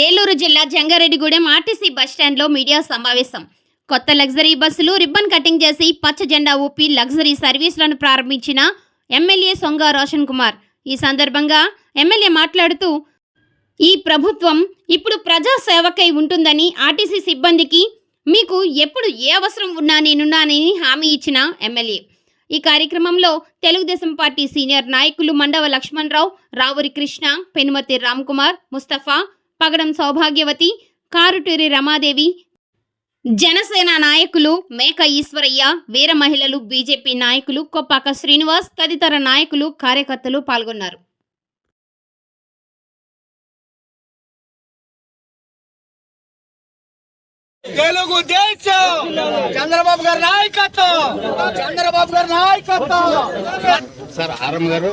ఏలూరు జిల్లా జంగారెడ్డిగూడెం ఆర్టీసీ బస్టాండ్లో మీడియా సమావేశం. కొత్త లగ్జరీ బస్సులు రిబ్బన్ కటింగ్ చేసి పచ్చ జెండా ఊపి లగ్జరీ సర్వీసులను ప్రారంభించిన ఎమ్మెల్యే సొంగ రోషన్ కుమార్. ఈ సందర్భంగా ఎమ్మెల్యే మాట్లాడుతూ ఈ ప్రభుత్వం ఇప్పుడు ప్రజా సేవకై ఉంటుందని ఆర్టీసీ సిబ్బందికి మీకు ఎప్పుడు ఏ అవసరం ఉన్నా నేనున్నానని హామీ ఇచ్చిన ఎమ్మెల్యే. ఈ కార్యక్రమంలో తెలుగుదేశం పార్టీ సీనియర్ నాయకులు మండవ లక్ష్మణరావు రావురి కృష్ణ పెనుమతి రామ్కుమార్ ముస్తఫా పగడం సౌభాగ్యవతి. కారుటూరి రమాదేవి. జనసేన నాయకులు మేక ఈశ్వరయ్య వీర మహిళలు బీజేపీ నాయకులు కొప్పాక శ్రీనివాస్ తదితర నాయకులు కార్యకర్తలు పాల్గొన్నారు. తెలుగు దేశం! చంద్రబాబు గారి నాయకత్వం! చంద్రబాబు గారి నాయకత్వం! సార్ ఆరం గారు.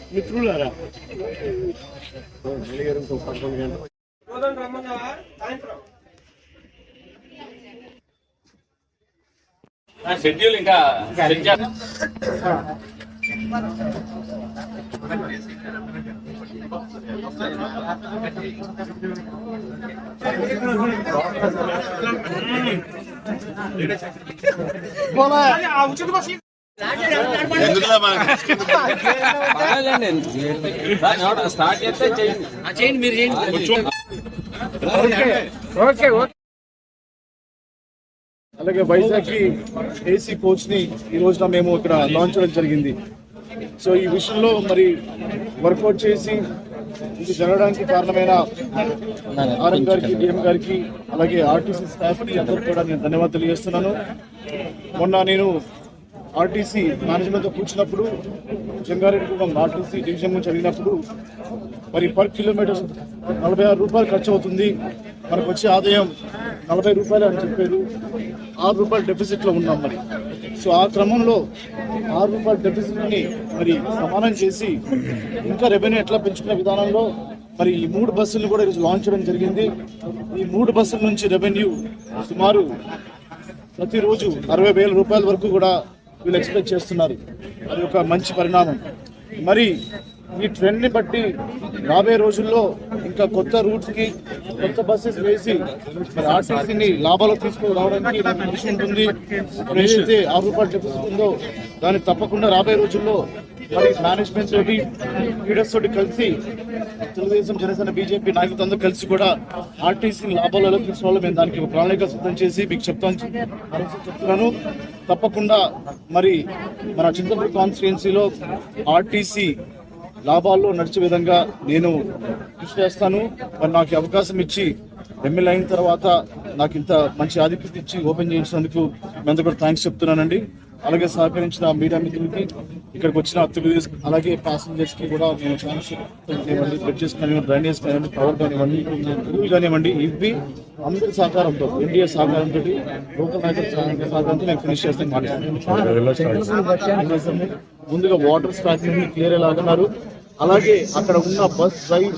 మిత్రులారా. షెడ్యూల్ ఇంకా ఎందుకులా మనకి స్టార్ట్ చేస్తే చేయండి మీరు చేయండి అలాగే వైజాగ్కి ఏసీ కోచ్ని ఈ రోజున మేము ఇక్కడ లాంచ్ చేయడం జరిగింది. సో ఈ విషయంలో మరి వర్కౌట్ చేసి ఇది జరగడానికి కారణమైన ఆర్ఎం గారికి డిఎం గారికి అలాగే ఆర్టీసీ స్టాఫ్ అందరికీ కూడా నేను ధన్యవాదాలు తెలియజేస్తున్నాను. మొన్న నేను ఆర్టీసీ మేనేజ్మెంట్తో కూర్చున్నప్పుడు జంగారెడ్డిగూడెం ఆర్టీసీ డివిజన్ నుంచి అడిగినప్పుడు మరి పర్ కిలోమీటర్ నలభై ఆరు రూపాయలు ఖర్చు అవుతుంది. మనకు వచ్చే ఆదాయం నలభై రూపాయలు అని చెప్పారు. ఆరు రూపాయలు డెఫిసిట్లో ఉన్నాం మరి. సో ఆ క్రమంలో ఆరు రూపాయల డెఫిసిట్ని మరి సమానం చేసి ఇంకా రెవెన్యూ ఎట్లా పెంచుకునే విధానంలో మరి ఈ మూడు బస్సులను కూడా ఈరోజు లాంచ్ చేయడం జరిగింది. ఈ మూడు బస్సుల నుంచి రెవెన్యూ సుమారు ప్రతిరోజు అరవై వేల రూపాయల వరకు కూడా వీళ్ళు ఎక్స్పెక్ట్ చేస్తున్నారు. అది ఒక మంచి పరిణామం. మరి ఈ ట్రెండ్ని బట్టి రాబోయే రోజుల్లో ఇంకా కొత్త రూట్స్కి కొత్త బస్సెస్ వేసి మరి ఆర్టీసీని లాభాలు తీసుకురావడానికి కృషి ఉంటుంది? ఏదైతే ఆరు రూపాయలు డెఫిసిట్ దాన్ని తప్పకుండా రాబోయే రోజుల్లో మరి మేనేజ్మెంట్ తోటి లీడర్స్ తోటి కలిసి తెలుగుదేశం జనసేన బీజేపీ నాయకులతో కలిసి కూడా ఆర్టీసీ లాభాలలో తీసుకోవాలి మేము దానికి ఒక ప్రణాళిక సిద్ధం చేసి మీకు చెప్తాను చెప్తున్నాను. తప్పకుండా మరి మన చింతపూర్ కాన్స్టిట్యున్సీలో ఆర్టీసీ లాభాల్లో నడిచే విధంగా నేను కృషి చేస్తాను. మరి నాకు అవకాశం ఇచ్చి ఎమ్మెల్యే అయిన తర్వాత నాకు ఇంత మంచి ఆధిక్యత ఇచ్చి ఓపెన్ చేయించినందుకు మీ అందరూ కూడా థ్యాంక్స్ చెప్తున్నానండి. అలాగే సహకరించిన మీడియా మిత్రులకి ఇక్కడికి వచ్చిన అతిథులు అలాగే ప్యాసింజర్స్కి కూడా నేను కానివ్వండి బ్రిడ్జెస్ కానివ్వండి డ్రైనేజ్ కానివ్వండి పవర్ కానివ్వండి ఇవి కానివ్వండి ఇవి అందరి సహకారంతో ఎన్డీఏ సహకారంతో లోకల్ నాయకుల సహకారం- సహకారంతో నేను ఫినిష్ చేస్తాను మాట్లాడుతున్నాను ముందుగా వాటర్ స్టాక్ని క్లియర్ ఎలాగన్నారు అలాగే అక్కడ ఉన్న బస్ డ్రైవ్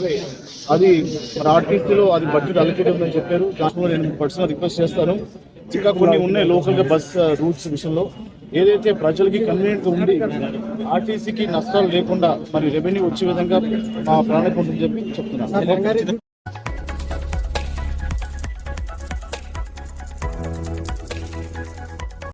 అది మరి ఆర్టీసీలో అది బడ్జెట్ అలకేట్ ఉందని చెప్పారు. దాంట్లో నేను పర్సనల్ రిక్వెస్ట్ చేస్తాను. ఇంకా కొన్ని ఉన్నాయి లోకల్గా బస్ రూట్స్ విషయంలో. ఏదైతే ప్రజలకి కన్వీనియంట్గా ఉండి ఆర్టీసీకి నష్టాలు లేకుండా మరి రెవెన్యూ వచ్చే విధంగా మా ప్రణాళిక ఉంటుందని చెప్పి చెప్తున్నాను